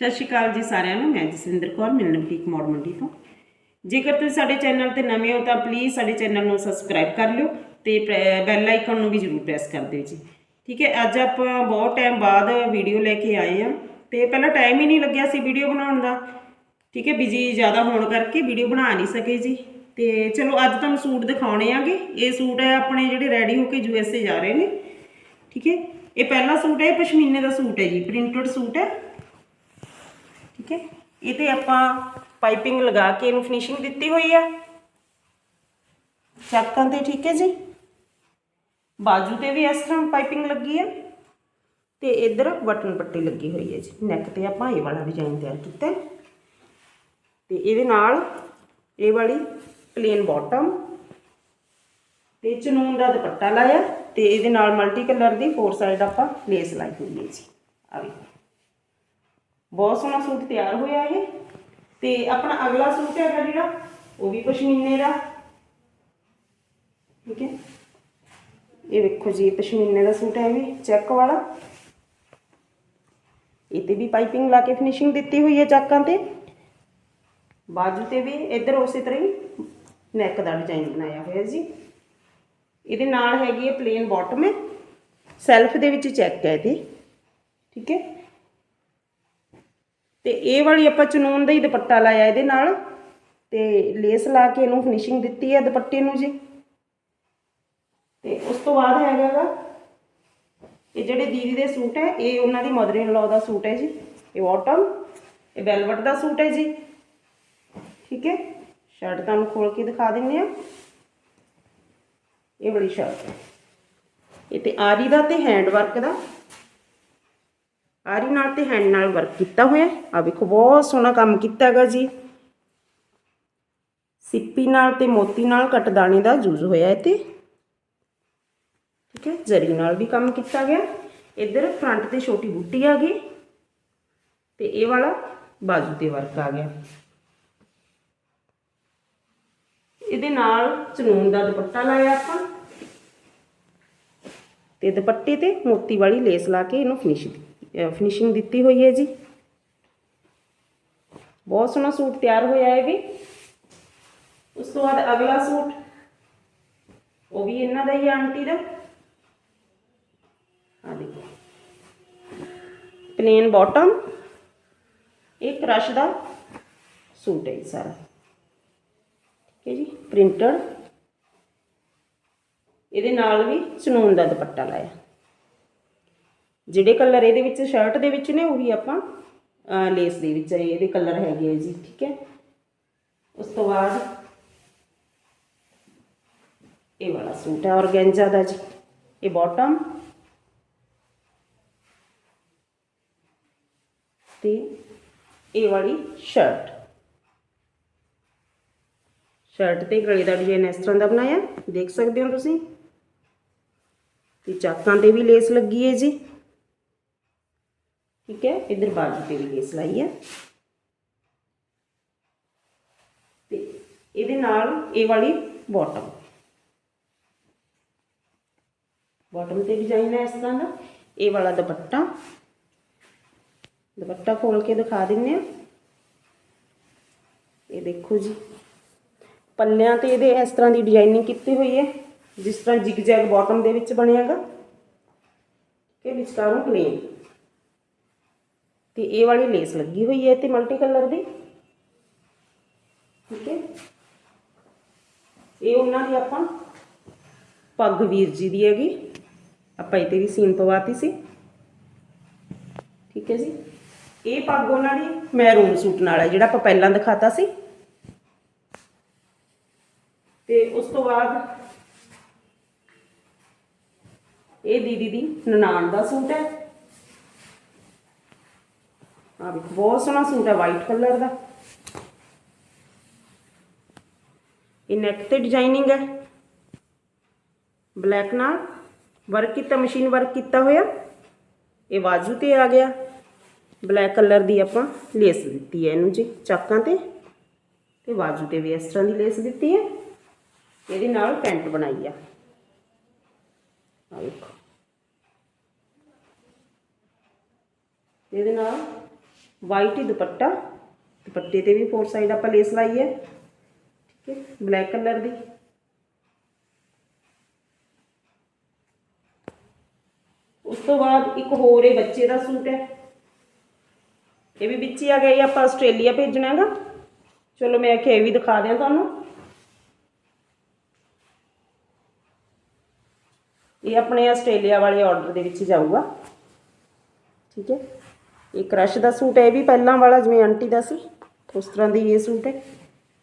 ਸਤਿ ਸ਼੍ਰੀ ਅਕਾਲ ਜੀ ਸਾਰਿਆਂ ਨੂੰ, ਮੈਂ ਜਸਵਿੰਦਰ ਕੌਰ ਮਿਲਣ ਬੁਟੀਕ ਮੋੜ ਮੰਡੀ ਤੋਂ। ਜੇਕਰ ਤੁਸੀਂ ਸਾਡੇ ਚੈਨਲ ਤੇ ਨਵੇਂ ਹੋ ਤਾਂ ਪਲੀਜ਼ ਸਾਡੇ ਚੈਨਲ ਨੂੰ ਸਬਸਕ੍ਰਾਈਬ ਕਰ ਲਿਓ ਤੇ ਬੈਲ ਆਈਕਨ ਨੂੰ ਵੀ ਜ਼ਰੂਰ ਪ੍ਰੈਸ ਕਰ ਦਿਓ ਜੀ। ਠੀਕ ਹੈ, ਅੱਜ ਆਪਾਂ ਬਹੁਤ ਟਾਈਮ ਬਾਅਦ ਵੀਡੀਓ ਲੈ ਕੇ ਆਏ ਆ ਤੇ ਪਹਿਲਾਂ ਟਾਈਮ ਹੀ ਨਹੀਂ ਲੱਗਿਆ ਸੀ ਵੀਡੀਓ ਬਣਾਉਣ ਦਾ। ਠੀਕ ਹੈ ਬਿਜ਼ੀ ਜ਼ਿਆਦਾ ਹੋਣ ਕਰਕੇ ਵੀਡੀਓ ਬਣਾ ਨਹੀਂ ਸਕੇ ਜੀ। ਤੇ ਚਲੋ ਅੱਜ ਤੁਹਾਨੂੰ ਸੂਟ ਦਿਖਾਉਣੇ ਆਗੇ। ਇਹ ਸੂਟ ਹੈ ਆਪਣੇ ਜਿਹੜੇ ਰੈਡੀ ਹੋ ਕੇ ਯੂ ਐੱਸ ਏ ਜਾ ਰਹੇ ਨੇ। ਠੀਕ ਹੈ, ਇਹ ਪਹਿਲਾ ਸੂਟ ਹੈ, ਇਹ ਪਸ਼ਮੀਨੇ ਦਾ ਸੂਟ ਹੈ ਜੀ ਪ੍ਰਿੰਟਡ ਸੂਟ ਹੈ। ਠੀਕ ਹੈ? ਇਹਦੇ ਆਪਾਂ ਪਾਈਪਿੰਗ ਲਗਾ ਕੇ ਇਹਨੂੰ ਫਿਨਿਸ਼ਿੰਗ ਦਿੱਤੀ ਹੋਈ ਆ। ਚੱਕਾਂ ਤੇ ਠੀਕ ਹੈ ਜੀ? ਬਾਜੂ ਤੇ ਵੀ ਇਸ ਤਰ੍ਹਾਂ ਪਾਈਪਿੰਗ ਲੱਗੀ ਆ। ਤੇ ਇਧਰ ਬਟਨ ਪੱਟੀ ਲੱਗੀ ਹੋਈ ਹੈ ਜੀ। ਨੈਕ ਤੇ ਆਪਾਂ ਇਹ ਵਾਲਾ ਡਿਜ਼ਾਈਨ ਤਿਆਰ ਕੀਤਾ। ਹੈ। ਤੇ ਇਹਦੇ ਨਾਲ ਇਹ ਵਾਲੀ ਪਲੇਨ ਬਾਟਮ ਤੇ ਚਨੂਨ ਦਾ ਦੁਪੱਟਾ ਲਾਇਆ। ਤੇ ਇਹਦੇ ਨਾਲ ਮਲਟੀ ਕਲਰ ਦੀ ਫੋਰ ਸਾਈਡ ਆਪਾਂ ਲੇਸ ਲਾਈ ਹੋਈ ਹੈ ਜੀ। ਆ ਵੇਖੋ। ਬਹੁਤ ਸੋਹਣਾ ਸੂਟ ਤਿਆਰ ਹੋਇਆ ਇਹ। ਤੇ ਆਪਣਾ ਅਗਲਾ ਸੂਟ ਹੈਗਾ ਜਿਹੜਾ, ਉਹ ਵੀ ਪਸ਼ਮੀਨੇ ਦਾ। ਠੀਕ ਹੈ। ਇਹ ਵੇਖੋ ਜੀ, ਪਸ਼ਮੀਨੇ ਦਾ ਸੂਟ ਹੈ ਵੀ ਚੈੱਕ ਵਾਲਾ। ਇਹ ਤੇ ਵੀ ਪਾਈਪਿੰਗ ਲਾ ਕੇ ਫਿਨਿਸ਼ਿੰਗ ਦਿੱਤੀ ਹੋਈ ਹੈ ਚਾਕਾਂ ਤੇ। ਬਾਜੂ ਤੇ ਵੀ ਇੱਧਰ ਉਸੇ ਤਰ੍ਹਾਂ ਹੀ ਨੈਕ ਦਾ ਡਿਜ਼ਾਈਨ ਬਣਾਇਆ ਹੋਇਆ ਜੀ। ਇਹਦੇ ਨਾਲ ਹੈਗੀ ਹੈ ਪਲੇਨ ਬਾਟਮ ਹੈ। ਸੈਲਫ ਦੇ ਵਿੱਚ ਚੈੱਕ ਹੈ ਇਹਦੀ। ਠੀਕ ਹੈ। ਤੇ ਇਹ ਵਾਲੀ ਆਪਾਂ ਚਨੂਨ ਦਾ ਹੀ ਦੁਪੱਟਾ ਲਾਇਆ ਇਹਦੇ ਨਾਲ ਤੇ ਲੇਸ ਲਾ ਕੇ ਇਹਨੂੰ ਫਿਨਿਸ਼ਿੰਗ ਦਿੱਤੀ ਹੈ ਦੁਪੱਟੇ ਨੂੰ ਜੀ। ਤੇ ਉਸ ਤੋਂ ਬਾਅਦ ਹੈਗਾਗਾ ਇਹ ਜਿਹੜੇ ਦੀਦੀ ਦੇ ਸੂਟ ਹੈ, ਇਹ ਉਹਨਾਂ ਦੀ ਮਦਰ ਇਨ ਲਾ ਦਾ ਸੂਟ ਹੈ ਜੀ। ਇਹ ਬਾਟਮ ਇਹ ਵੈਲਵਟ ਦਾ ਸੂਟ ਹੈ ਜੀ। ਠੀਕ ਹੈ? ਸ਼ਰਟ ਤੁਹਾਨੂੰ ਖੋਲ ਕੇ ਦਿਖਾ ਦਿੰਨੇ ਆ। ਇਹ ਬੜੀ ਸ਼ਰਟ ਹੈ। ਇਹ ਤੇ ਆਰੀ ਦਾ ਤੇ ਹੈਂਡ ਵਰਕ ਦਾ। ਆਰੀ ਨਾਲ ਤੇ ਹੈਂਡ ਨਾਲ ਵਰਕ ਕੀਤਾ ਹੋਇਆ ਆ ਵੇਖੋ, ਬਹੁਤ ਸੋਹਣਾ ਕੰਮ ਕੀਤਾ ਹੈਗਾ ਜੀ। ਸਿੱਪੀ ਨਾਲ ਤੇ ਮੋਤੀ ਨਾਲ ਕਟਦਾਣੇ ਦਾ ਯੂਜ਼ ਹੋਇਆ ਇਹ ਤੇ ਠੀਕ ਹੈ, ਜ਼ਰੀ ਨਾਲ ਵੀ ਕੰਮ ਕੀਤਾ ਗਿਆ। ਇੱਧਰ ਫਰੰਟ ਤੇ ਛੋਟੀ ਬੂਟੀ ਆ ਗਈ ਤੇ ਇਹ ਵਾਲਾ ਬਾਜੂ ਤੇ ਵਰਕ ਆ ਗਿਆ। ਇਹਦੇ ਨਾਲ ਚਨੂਨ ਦਾ ਦੁਪੱਟਾ ਲਾਇਆ ਆਪਾਂ। ਤੇ ਦੁਪੱਟੇ ਤੇ ਮੋਤੀ ਵਾਲੀ ਲੇਸ ਲਾ ਕੇ ਇਹਨੂੰ ਫਿਨਿਸ਼ ਦਿੱਤੀ ਫਿਨਿਸ਼ਿੰਗ ਦਿੱਤੀ ਹੋਈ ਹੈ ਜੀ। ਬਹੁਤ ਸੋਹਣਾ ਸੂਟ ਤਿਆਰ ਹੋਇਆ ਹੈ ਵੀ। ਉਸ ਤੋਂ ਬਾਅਦ ਅਗਲਾ ਸੂਟ, ਉਹ ਵੀ ਇਹਨਾਂ ਦਾ ਹੀ ਆ ਆਂਟੀ ਦਾ। ਆ ਦੇਖੋ। ਪਲੇਨ ਬਾਟਮ ਇਹ ਕ੍ਰਸ਼ ਦਾ ਸੂਟ ਹੈ ਜੀ ਸਾਰਾ। ਠੀਕ ਹੈ ਜੀ ਪ੍ਰਿੰਟਡ ਇਹਦੇ ਨਾਲ ਵੀ ਸਨੂਨ ਦਾ ਦੁਪੱਟਾ ਲਾਇਆ। ਜਿਹੜੇ ਕਲਰ ਇਹਦੇ ਵਿੱਚ ਸ਼ਰਟ ਦੇ ਵਿੱਚ ਨੇ ਉਹੀ ਆਪਾਂ ਲੇਸ ਦੇ ਵਿੱਚ ਇਹਦੇ ਕਲਰ ਹੈਗੇ ਆ ਜੀ, ਠੀਕ ਹੈ। ਉਸ ਤੋਂ ਬਾਅਦ ਇਹ ਵਾਲਾ ਸੂਟ ਹੈ ਔਰਗੈਂਜਾ ਦਾ ਜੀ, ਇਹ ਬਾਟਮ ਤੇ ਇਹ ਵਾਲੀ ਸ਼ਰਟ ਸ਼ਰਟ ਤੇ ਗਲੇ ਦਾ ਡਿਜ਼ਾਈਨ ਇਸ ਤਰ੍ਹਾਂ ਦਾ ਬਣਾਇਆ, ਦੇਖ ਸਕਦੇ ਹੋ ਤੁਸੀਂ। ਤੇ ਚਾਕਾਂ ਤੇ ਵੀ ਲੇਸ ਲੱਗੀ ਹੈ ਜੀ। ਠੀਕ ਹੈ? ਇਧਰ ਬਾਜੂ ਤੇ ਵੀ ਲੇਸ ਲਾਈ ਹੈ ਤੇ ਇਹਦੇ ਨਾਲ ਇਹ ਵਾਲੀ ਬਾਟਮ ਬਾਟਮ ਤੇ ਡਿਜ਼ਾਈਨ ਹੈ ਇਸ ਤਰ੍ਹਾਂ ਦਾ ਇਹ ਵਾਲਾ ਦੁਪੱਟਾ। ਦੁਪੱਟਾ ਖੋਲ ਕੇ ਦਿਖਾ ਦਿੰਨੇ ਆ। ਇਹ ਦੇਖੋ ਜੀ। ਪੱਲਿਆਂ ਤੇ ਇਹਦੇ ਇਸ ਤਰ੍ਹਾਂ ਦੀ ਡਿਜ਼ਾਈਨਿੰਗ ਕੀਤੀ ਹੋਈ ਹੈ। ਜਿਸ ਤਰ੍ਹਾਂ ਜਿਗ ਜੈਗ ਬਾਟਮ ਦੇ ਵਿੱਚ ਬਣਿਆਗਾ। ਕਿ ਵਿਚਕਾਰੋਂ ਪਲੇਨ ਤੇ ਇਹ ਵਾਲੀ ਲੇਸ ਲੱਗੀ ਹੋਈ ਹੈ ਤੇ ਮਲਟੀ ਕਲਰ ਦੀ। ਠੀਕ ਹੈ। ਇਹ ਉਹਨਾਂ ਦੀ ਆਪਾਂ ਪੱਗ ਵੀਰ ਜੀ ਦੀ ਹੈਗੀ। ਆਪਾਂ ਇਹ ਤੇ ਵੀ ਸੀਨ ਪਵਾਤੀ ਸੀ। ਠੀਕ ਹੈ ਜੀ। ਇਹ ਪੱਗ ਉਹਨਾਂ ਦੀ ਮੈਰੂਨ ਸੂਟ ਨਾਲ ਹੈ, ਜਿਹੜਾ ਆਪਾਂ ਪਹਿਲਾਂ ਦਿਖਾਤਾ ਸੀ। ਤੇ ਉਸ ਤੋਂ ਬਾਅਦ ਇਹ ਦੀਦੀ ਦੀ ਨਨਾਣ ਦਾ ਸੂਟ ਹੈ। ਆ ਵੀ ਬਹੁਤ ਸੋਹਣਾ ਸੂਟ ਹੈ ਵਾਈਟ ਕਲਰ ਦਾ। ਇਹ ਨੈਕ ਤੇ ਡਿਜ਼ਾਈਨਿੰਗ ਹੈ। ਬਲੈਕ ਨਾਲ ਵਰਕ ਕੀਤਾ ਮਸ਼ੀਨ ਵਰਕ ਕੀਤਾ ਹੋਇਆ। ਇਹ ਬਾਜੂ ਤੇ ਆ ਗਿਆ। ਬਲੈਕ ਕਲਰ ਦੀ ਆਪਾਂ ਲੇਸ ਦਿੱਤੀ ਹੈ ਇਹਨੂੰ ਜੀ, ਚਾਕਾਂ ਤੇ। ਤੇ ਬਾਜੂ ਤੇ ਵੀ ਇਸ ਤਰ੍ਹਾਂ ਦੀ ਲੇਸ ਦਿੱਤੀ ਹੈ। ਇਹਦੇ ਨਾਲ ਪੈਂਟ ਬਣਾਈ ਆ। ਆ ਵੇਖੋ। ਇਹਦੇ ਨਾਲ ਵਾਈਟ ਹੀ ਦੁਪੱਟਾ, ਦੁਪੱਟੇ ਤੇ ਵੀ ਫੋਰ ਸਾਈਡ ਆਪਾਂ ਲੇਸ ਲਾਈ ਹੈ, ਠੀਕ ਹੈ ਬਲੈਕ ਕਲਰ ਦੀ। ਉਸ ਤੋਂ ਬਾਅਦ ਇੱਕ ਹੋਰ ਇਹ ਬੱਚੇ ਦਾ ਸੂਟ ਹੈ। ਇਹ ਵੀ ਵਿੱਚ ਹੀ ਆ ਗਿਆ, ਇਹ ਆਪਾਂ ਆਸਟ੍ਰੇਲੀਆ ਭੇਜਣਾ ਹੈਗਾ। ਚਲੋ ਮੈਂ ਆਖਿਆ ਇਹ ਵੀ ਦਿਖਾ ਦਿਆਂ ਤੁਹਾਨੂੰ। ਇਹ ਆਪਣੇ ਆਸਟ੍ਰੇਲੀਆ ਵਾਲੇ ਆਰਡਰ ਦੇ ਵਿੱਚ ਜਾਊਗਾ। ਠੀਕ ਹੈ। ਇਹ ਕ੍ਰਸ਼ ਦਾ ਸੂਟ ਹੈ, ਇਹ ਵੀ ਪਹਿਲਾਂ ਵਾਲਾ, ਜਿਵੇਂ ਆਂਟੀ ਦਾ ਸੀ। ਉਸ ਤਰ੍ਹਾਂ ਦੀ ਇਹ ਸੂਟ ਹੈ।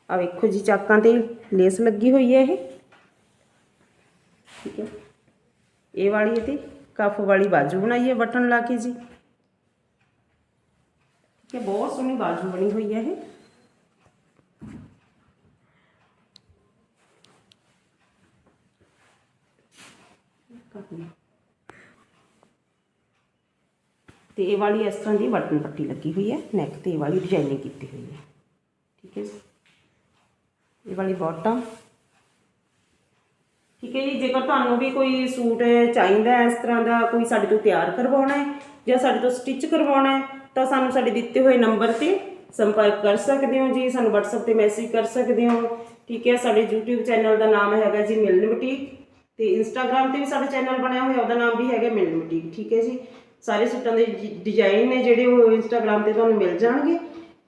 ਆ ਵੇਖੋ ਜੀ, ਚਾਕਾਂ ਤੇ ਲੇਸ ਲੱਗੀ ਹੋਈ ਹੈ ਇਹ। ਠੀਕ ਹੈ। ਇਹ ਵਾਲੀ ਇਹਦੀ ਕਫ ਵਾਲੀ ਬਾਜੂ ਬਣਾਈ ਹੈ ਬਟਨ ਲਾ ਕੇ ਜੀ। ਠੀਕ ਹੈ, ਬਹੁਤ ਸੋਹਣੀ ਬਾਜੂ ਬਣੀ ਹੋਈ ਹੈ ਇਹ। ਤੇ ਇਹ ਵਾਲੀ ਇਸ ਤਰ੍ਹਾਂ ਦੀ ਬਟਨ ਪੱਟੀ ਲੱਗੀ ਹੋਈ ਹੈ ਨੈਕ ਤੇ ਇਹ ਵਾਲੀ ਡਿਜ਼ਾਈਨਿੰਗ ਕੀਤੀ ਹੋਈ ਹੈ। ਠੀਕ ਹੈ ਜੀ? ਇਹ ਵਾਲੀ ਬਾਟਮ ਠੀਕ ਹੈ ਜੀ, ਜੇਕਰ ਤੁਹਾਨੂੰ ਵੀ ਕੋਈ ਸੂਟ ਚਾਹੀਦਾ ਹੈ, ਇਸ ਤਰ੍ਹਾਂ ਦਾ ਕੋਈ ਸਾਡੇ ਤੋਂ ਤਿਆਰ ਕਰਵਾਉਣਾ ਹੈ ਜਾਂ ਸਾਡੇ ਤੋਂ ਸਟਿਚ ਕਰਵਾਉਣਾ ਹੈ, ਤਾਂ ਸਾਨੂੰ ਸਾਡੇ ਦਿੱਤੇ ਹੋਏ ਨੰਬਰ ਤੇ ਸੰਪਰਕ ਕਰ ਸਕਦੇ ਹੋ ਜੀ, ਸਾਨੂੰ WhatsApp ਤੇ ਮੈਸੇਜ ਕਰ ਸਕਦੇ ਹੋ। ਠੀਕ ਹੈ, ਸਾਡੇ YouTube ਚੈਨਲ ਦਾ ਨਾਮ ਹੈਗਾ ਜੀ ਮਿਲਨ ਬੁਟੀਕ ਤੇ Instagram ਤੇ ਵੀ ਸਾਡਾ ਚੈਨਲ ਬਣਿਆ ਹੋਇਆ, ਉਹਦਾ ਨਾਮ ਵੀ ਹੈਗਾ ਮਿਲਨ ਬੁਟੀਕ। ਠੀਕ ਹੈ ਜੀ ਸਾਰੇ ਸੂਟਾਂ ਦੇ ਡਿਜ਼ਾਈਨ ਨੇ ਜਿਹੜੇ ਉਹ Instagram ਤੇ ਤੁਹਾਨੂੰ ਮਿਲ ਜਾਣਗੇ।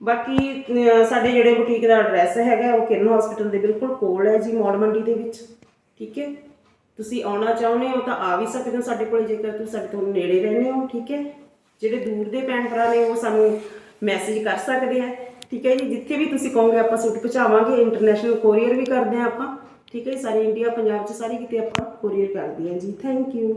ਬਾਕੀ ਸਾਡੇ ਜਿਹੜੇ ਬੁਟੀਕ ਦਾ ਐਡਰੈਸ ਹੈਗਾ ਉਹ ਕਿਰਨ ਹਸਪੀਟਲ ਦੇ ਬਿਲਕੁਲ ਕੋਲ ਹੈ ਜੀ ਮੌੜ ਮੰਡੀ ਦੇ ਵਿੱਚ। ਠੀਕ ਹੈ? ਤੁਸੀਂ ਆਉਣਾ ਚਾਹੁੰਦੇ ਹੋ ਤਾਂ ਆ ਵੀ ਸਕਦੇ ਹੋ ਸਾਡੇ ਕੋਲ ਜੇਕਰ ਤੁਸੀਂ ਸਾਡੇ ਤੋਂ ਨੇੜੇ ਰਹਿੰਦੇ ਹੋ ਠੀਕ ਹੈ? ਜਿਹੜੇ ਦੂਰ ਦੇ ਭੈਣ ਭਰਾ ਨੇ ਉਹ ਸਾਨੂੰ ਮੈਸੇਜ ਕਰ ਸਕਦੇ ਆ। ਠੀਕ ਹੈ ਜੀ? ਜਿੱਥੇ ਵੀ ਤੁਸੀਂ ਕਹੋਗੇ ਆਪਾਂ ਸੂਟ ਪਹੁੰਚਾਵਾਂਗੇ ਇੰਟਰਨੈਸ਼ਨਲ ਕੋਰੀਅਰ ਵੀ ਕਰਦੇ ਆ ਆਪਾਂ। ਠੀਕ ਹੈ ਜੀ, ਸਾਰੇ ਇੰਡੀਆ ਪੰਜਾਬ 'ਚ ਸਾਰੀ ਕਿਤੇ ਆਪਾਂ ਕੋਰੀਅਰ ਕਰਦੇ ਹਾਂ ਜੀ। Thank you